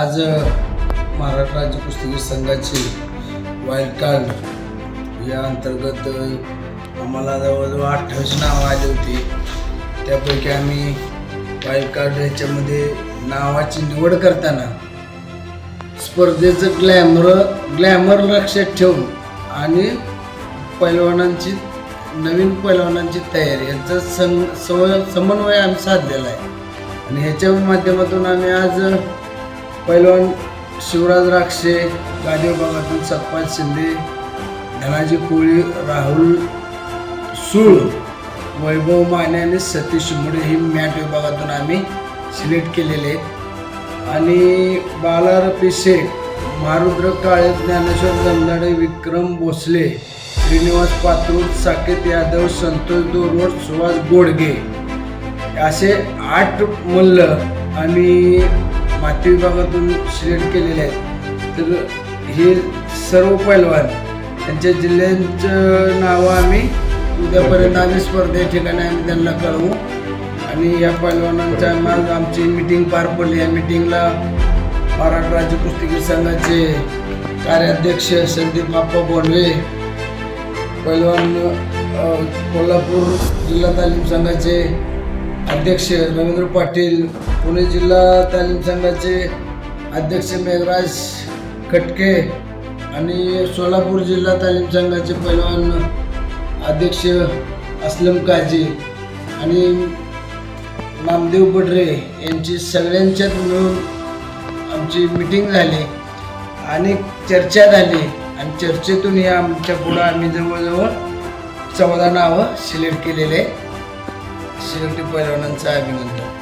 आज महाराष्ट्र राज्य कुस्तीगीर संघाची वाईल्ड कार्ड या अंतर्गत आम्हाला जवळजवळ अठ्ठावीस नावं आली होती. त्यापैकी आम्ही वाईल्ड कार्ड याच्यामध्ये नावाची निवड करताना स्पर्धेचं ग्लॅमर ग्लॅमर लक्षात ठेवून आणि पैलवानांची नवीन पैलवानांची तयारी यांचा सं सम समन्वय आम्ही साधलेला आहे. आणि ह्याच्या माध्यमातून आम्ही आज पैलवान शिवराज राक्षे गादी विभागातून सतपाल शिंदे धनाजी कोळी राहुल सूळ वैभव माने आणि सतीश मुडे ही मॅट विभागातून आम्ही सिलेक्ट केलेले आहेत. आणि बालार पिशेक मारुद्र काळे ज्ञानेश्वर जमदाडे विक्रम भोसले श्रीनिवास पात्रूर साकेत यादव संतोष दोरवड सुहास गोडगे असे आठ मल्ल आम्ही माती विभागातून सिलेक्ट केलेले आहेत. तर हे सर्व पैलवान त्यांच्या जिल्ह्यांचं नावं आम्ही उद्यापर्यंत आम्ही स्पर्धे ठिकाणी आम्ही त्यांना कळवू. आणि या पैलवानांच्या मग आमची मिटिंग पार पडली. या मिटिंगला महाराष्ट्र राज्य कुस्तीगीर संघाचे कार्याध्यक्ष संदीप बाप्पा बोंडवे पैलवान कोल्हापूर जिल्हा तालीम संघाचे अध्यक्ष रवींद्र पाटील पुणे जिल्हा तालीम संघाचे अध्यक्ष मेघराज खटके आणि सोलापूर जिल्हा तालीम संघाचे पैलवान अध्यक्ष असलम काजी आणि नामदेव बडरे यांची सगळ्यांच्यात मिळून आमची मिटिंग झाली आणि चर्चा झाली आणि चर्चेतून या आमच्या पुढं आम्ही जवळजवळ चौदा नावं सिलेक्ट केलेले. आहे सिलेक्ट पैलवानांचं अभिनंदन.